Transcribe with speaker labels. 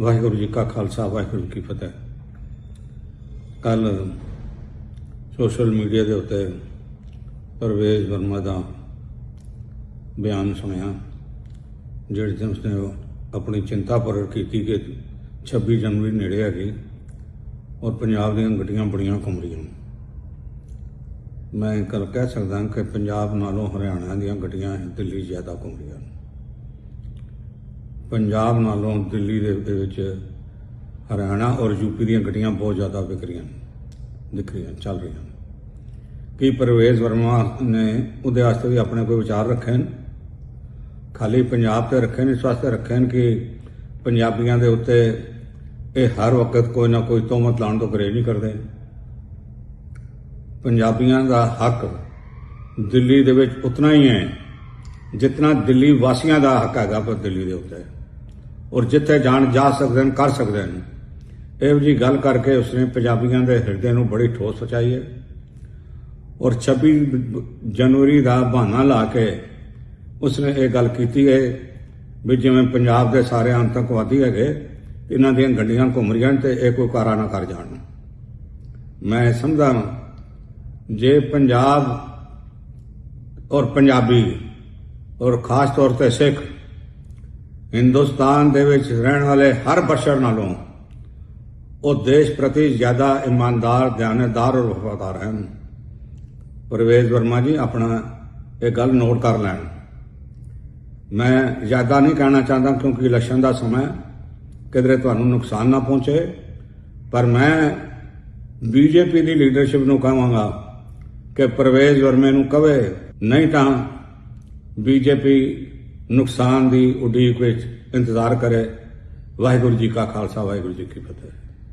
Speaker 1: ਵਾਹਿਗੁਰੂ ਜੀ ਕਾ ਖਾਲਸਾ, ਵਾਹਿਗੁਰੂ ਜੀ ਕੀ ਫਤਿਹ। ਕੱਲ social media ਦੇ ਉੱਤੇ ਪਰਵੇਜ਼ ਵਰਮਾ ਦਾ ਬਿਆਨ ਸੁਣਿਆ, ਜਿਹੜੇ ਦਿਨ ਉਸਨੇ ਆਪਣੀ ਚਿੰਤਾ ਪ੍ਰਗਟ ਕੀਤੀ ਕਿ 26 ਜਨਵਰੀ ਨੇੜੇ ਹੈਗੀ ਔਰ ਪੰਜਾਬ ਦੀਆਂ ਗੱਡੀਆਂ ਬੜੀਆਂ ਘੁੰਮ ਰਹੀਆਂ ਮੈਂ ਕੱਲ ਕਹਿ ਸਕਦਾ ਕਿ ਪੰਜਾਬ ਨਾਲੋਂ ਹਰਿਆਣਾ ਦੀਆਂ ਗੱਡੀਆਂ ਦਿੱਲੀ ਜ਼ਿਆਦਾ ਘੁੰਮ ਰਹੀਆਂ ਪੰਜਾਬ ਨਾਲੋਂ ਦਿੱਲੀ ਦੇ ਵਿੱਚ ਹਰਿਆਣਾ ਔਰ ਯੂਪੀ ਦੀਆਂ ਗੱਡੀਆਂ ਬਹੁਤ ਜ਼ਿਆਦਾ ਵਿਕ ਰਹੀਆਂ ਨੇ, ਦਿਖ ਰਹੀਆਂ, ਚੱਲ ਰਹੀਆਂ ਕੀ ਪਰਵੇਜ਼ ਵਰਮਾ ਨੇ ਉਹਦੇ ਵਾਸਤੇ ਵੀ ਆਪਣੇ ਕੋਈ ਵਿਚਾਰ ਰੱਖੇ ਨੇ? ਖਾਲੀ ਪੰਜਾਬ ਤੇ ਰੱਖੇ ਨੇ, ਇਸ ਵਾਸਤੇ ਰੱਖੇ ਨੇ ਕਿ ਪੰਜਾਬੀਆਂ ਦੇ ਉੱਤੇ ਇਹ ਹਰ ਵਕਤ ਕੋਈ ਨਾ ਕੋਈ ਤੋਮਤ ਲਾਉਣ ਤੋਂ ਗਰੇਜ ਨਹੀਂ ਕਰਦੇ? ਪੰਜਾਬੀਆਂ ਦਾ ਹੱਕ ਦਿੱਲੀ ਦੇ ਵਿੱਚ ਉਤਨਾ ਹੀ ਹੈ ਜਿਤਨਾ ਦਿੱਲੀ ਵਾਸੀਆਂ ਦਾ ਹੱਕ ਹੈਗਾ ਪਰ ਦਿੱਲੀ ਦੇ ਉੱਤੇ। ਔਰ ਜਿੱਥੇ ਜਾਣ ਜਾ ਸਕਦੇ ਨੇ ਕਰ ਸਕਦੇ ਨੇ ਇਹੋ ਜੀ ਗੱਲ ਕਰਕੇ ਉਸਨੇ ਪੰਜਾਬੀਆਂ ਦੇ ਹਿਰਦੇ ਨੂੰ ਬੜੀ ਠੋਸ ਪਹੁੰਚਾਈ ਹੈ। ਔਰ 26 ਜਨਵਰੀ ਦਾ ਬਹਾਨਾ ਲਾ ਕੇ ਉਸਨੇ ਇਹ ਗੱਲ ਕੀਤੀ ਹੈ ਵੀ ਜਿਵੇਂ ਪੰਜਾਬ ਦੇ ਸਾਰੇ ਆਤੰਕਵਾਦੀ ਹੈਗੇ, ਇਹਨਾਂ ਦੀਆਂ ਗੱਡੀਆਂ ਘੁੰਮ ਰਹੀਆਂ ਨੇ ਤੇ ਇਹ ਕੋਈ ਕਾਰਾ ਨਾ ਕਰ ਜਾਣ। ਮੈਂ ਸਮਝਦਾ ਜੇ ਪੰਜਾਬ ਔਰ ਪੰਜਾਬੀ ਔਰ ਖਾਸ ਤੌਰ ਤੇ ਸਿੱਖ ਹਿੰਦੁਸਤਾਨ ਦੇ ਵਿੱਚ ਰਹਿਣ ਵਾਲੇ ਹਰ ਬਸ਼ਰ ਨਾਲੋਂ ਉਹ ਦੇਸ਼ ਪ੍ਰਤੀ ਜ਼ਿਆਦਾ ਇਮਾਨਦਾਰ ਦਿਆਨਤਦਾਰ ਔਰ ਵਫਾਦਾਰ ਹਨ। ਪਰਵੇਜ਼ ਵਰਮਾ ਜੀ, ਆਪਣਾ ਇਹ ਗੱਲ ਨੋਟ ਕਰ ਲੈਣ। ਮੈਂ ਜ਼ਿਆਦਾ ਨਹੀਂ ਕਹਿਣਾ ਚਾਹੁੰਦਾ ਕਿਉਂਕਿ ਇਲੈਕਸ਼ਨ ਦਾ ਸਮਾਂ ਹੈ, ਕਿਧਰੇ ਤੁਹਾਨੂੰ ਨੁਕਸਾਨ ਨਾ ਪਹੁੰਚੇ, ਪਰ ਮੈਂ ਬੀਜੇਪੀ ਦੀ ਲੀਡਰਸ਼ਿਪ ਨੂੰ ਕਹਾਂਗਾ ਕਿ ਪਰਵੇਜ਼ ਵਰਮੇ ਨੂੰ ਕਵੇ, ਨਹੀਂ ਤਾਂ ਬੀਜੇਪੀ ਨੁਕਸਾਨ ਦੀ ਉਡੀਕ ਵਿੱਚ ਇੰਤਜ਼ਾਰ ਕਰੇ। ਵਾਹਿਗੁਰੂ ਜੀ ਕਾ ਖਾਲਸਾ ਵਾਹਿਗੁਰੂ ਜੀ ਕੀ ਫਤਿਹ।